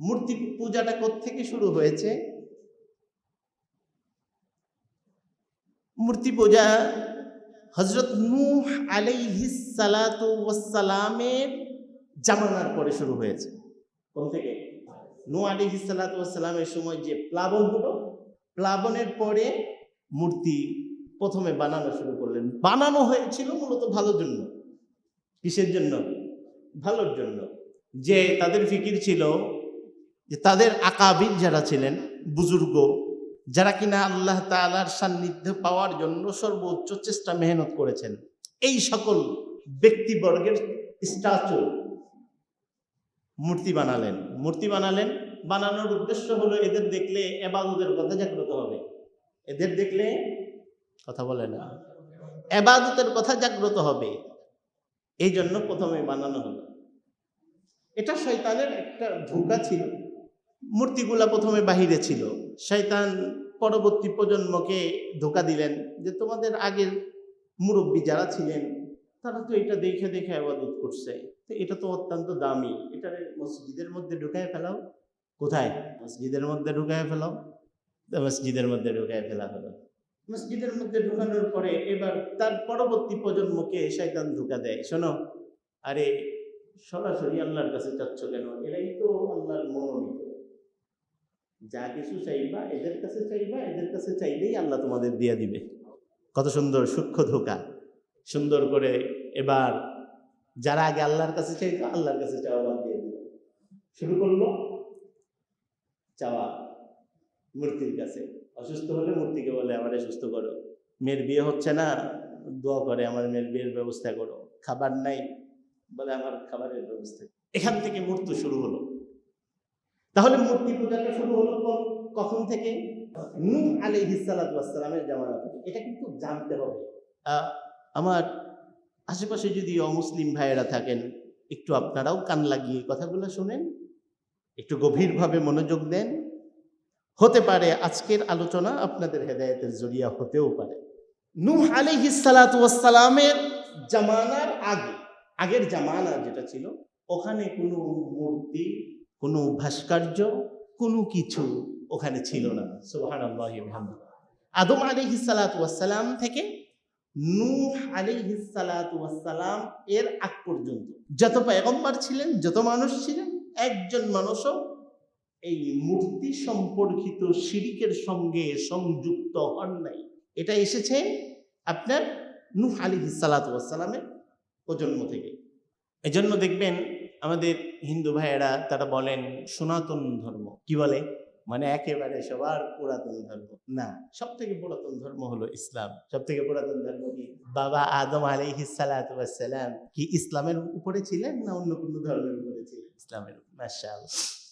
মূর্তি পূজাটা থেকে শুরু হয়েছে? মূর্তি পূজা হজরত নূহ আলাইহিস সালাতু ওয়াসসালামের জামানার পরে শুরু হয়েছে। কোন থেকে? সালাতু ওয়াসসালামের সময় যে প্লাবন হলো, প্লাবনের পরে মূর্তি প্রথমে বানানো শুরু করলেন। বানানো হয়েছিল মূলত ভালোর জন্য। কিসের জন্য? ভালোর জন্য। যে তাদের ফিকির ছিল যে তাদের আকাবির যারা ছিলেন, বুজুর্গ, যারা কিনা আল্লাহ তালার সান্নিধ্য পাওয়ার জন্য সর্বোচ্চ চেষ্টা মেহনত করেছেন, এই সকল ব্যক্তিবর্গের স্ট্যাচু মূর্তি বানালেন। মূর্তি বানালেন, বানানোর উদ্দেশ্য হলো এদের দেখলে এবাদতের কথা জাগ্রত হবে। এদের দেখলে কথা বলে না। এবাদতের কথা জাগ্রত হবে। এই জন্য প্রথমে বানানো হলো। এটা শয়তানের একটা ধোকা ছিল। মূর্তিগুলা প্রথমে বাহিরে ছিল। শয়তান পরবর্তী প্রজন্মকে ধোকা দিলেন যে, তোমাদের আগের মুরব্বী যারা ছিলেন, তারা তো এটা দেখে দেখে আবাদত করছে। তো এটা তো অত্যন্ত দামি। এটা মসজিদের মধ্যে ঢুকায় ফেলাও। কোথায়? মসজিদের মধ্যে ঢুকায় ফেলাও। মসজিদের মধ্যে ঢুকায় ফেলা হলো। মসজিদের মধ্যে ঢুকানোর পরে এবার তার পরবর্তী প্রজন্মকে শয়তান ধোকা দেয়। শোনো, আরে সরাসরি আল্লাহর কাছে চাচ্ছ কেন? এরাই তো আল্লাহর মনোনীত। যা কিছু চাইবা, এদের কাছে চাইবা, এদের কাছে চাইলেই আল্লাহ তোমাদের দিয়ে দিবে। কত সুন্দর সূক্ষ্ম ধোকা। সুন্দর করে এবার যারা আগে আল্লাহর কাছে চাইতো, আল্লাহর কাছে চাওয়া বাদ দিয়ে দিল। শুরু করল চাওয়া মূর্তির কাছে। অসুস্থ হলে মূর্তিকে বলে, আমার সুস্থ করো। মেয়ের বিয়ে হচ্ছে না, দোয়া করে, আমার মেয়ের বিয়ের ব্যবস্থা করো। খাবার নাই। বলে, আমার খাবারের ব্যবস্থা এখান থেকে মূর্তি শুরু হলো। তাহলে মূর্তি পূজাটা শুরু হলো কখন? থেকে? সালাতু ওয়াস সালামের জামানা থেকে। এটা কিন্তু জানতে হবে। আমার আশেপাশে যদি অমুসলিম ভাইয়েরা থাকেন, একটু আপনারাও কান লাগিয়ে কথাগুলো শুনেন, একটু গভীরভাবে মনোযোগ দেন। হতে পারে আজকের আলোচনা আপনাদের হেদায়েতের জরিয়া হতেও পারে। নূহ আলাইহিস সালাতু ওয়াস সালামের জামানার আগে, আগের জামানা যেটা ছিল, ওখানে কোনো মূর্তি কোনো ভাস্কর্য, কোনো কিছু ওখানে ছিল না। সুবহানাল্লাহি ওয়া আদম ওয়াস সালাম থেকে নূহ আলাইহিস সালাতু ওয়াস এর আগ পর্যন্ত। যত পয়গম্বর ছিলেন, যত মানুষ ছিলেন, একজন মানুষও এই মূর্তি সম্পর্কিত শিরিকের সঙ্গে সংযুক্ত হন নাই। এটা এসেছে আপনার নূহ আলাইহিস সালাতু ওয়াসালামের প্রজন্ম থেকে। এজন্য দেখবেন আমাদের হিন্দু ভাইয়েরা তারা বলেন, সনাতন ধর্ম। কি বলে? মানে একেবারে সবার পুরাতন ধর্ম। না সব থেকে পুরাতন ধর্ম হলো ইসলাম। সব থেকে পুরাতন ধর্ম কি? বাবা আদম আলাইহিসালাম কি ইসলামের উপরে ছিলেন না অন্য কোনো ধর্মের উপরে ছিলেন? ইসলামের, মাশাআল্লাহ।